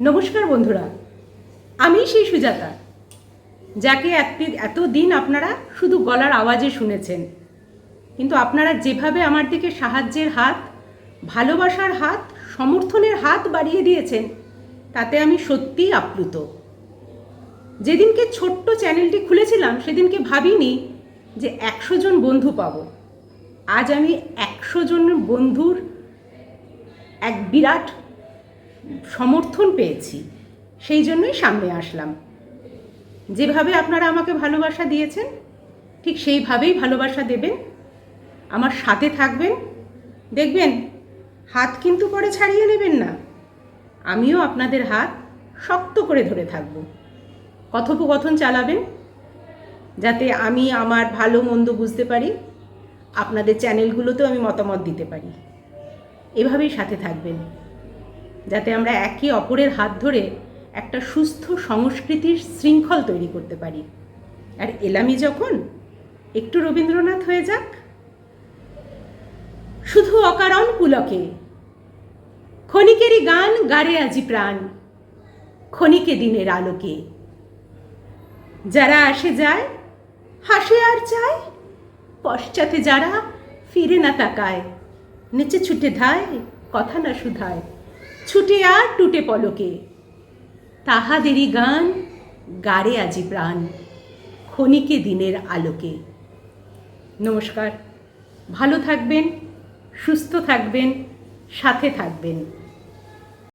নমস্কার বন্ধুরা, আমি সেই সুজাতা, যাকে এত- এতদিন আপনারা শুধু গলার আওয়াজে শুনেছেন। কিন্তু আপনারা যেভাবে আমার দিকে সাহায্যের হাত, ভালোবাসার হাত, সমর্থনের হাত বাড়িয়ে দিয়েছেন, তাতে আমি সত্যিই আপ্লুত। যেদিনকে ছোট্ট চ্যানেলটি খুলেছিলাম, সেদিনকে ভাবিনি যে একশো জন বন্ধু পাবো। আজ আমি একশো জন বন্ধুর এক বিরাট সমর্থন পেয়েছি, সেই জন্যই সামনে আসলাম। যেভাবে আপনারা আমাকে ভালোবাসা দিয়েছেন, ঠিক সেইভাবেই ভালোবাসা দেবেন, আমার সাথে থাকবেন। দেখবেন, হাত কিন্তু পরে ছাড়িয়ে নেবেন না, আমিও আপনাদের হাত শক্ত করে ধরে থাকব। কথোপকথন চালাবেন, যাতে আমি আমার ভালো মন্দ বুঝতে পারি, আপনাদের চ্যানেলগুলোতেও আমি মতামত দিতে পারি। এভাবেই সাথে থাকবেন। যাতে আমরা একে অপরের হাত ধরে একটা সুস্থ সংস্কৃতির শৃঙ্খল তৈরি করতে পারি। আর এলামি যখন, একটু রবীন্দ্রনাথ হয়ে যাক। শুধু অকারণ পুলকে, ক্ষণিকেরই গান গারে আজি প্রাণ, ক্ষণিকে দিনের আলোকে। যারা আসে যায়, হাসে আর চায়, পশ্চাতে যারা ফিরে না তাকায়, নিচে ছুটে ধায়, কথা না শুধায়। ছুটে আর টুটে পলকে। তাহাদেরই গান গাড়ে আজি প্রাণ, ক্ষণিকে দিনের আলোকে। নমস্কার। ভালো থাকবেন, সুস্থ থাকবেন, সাথে থাকবেন।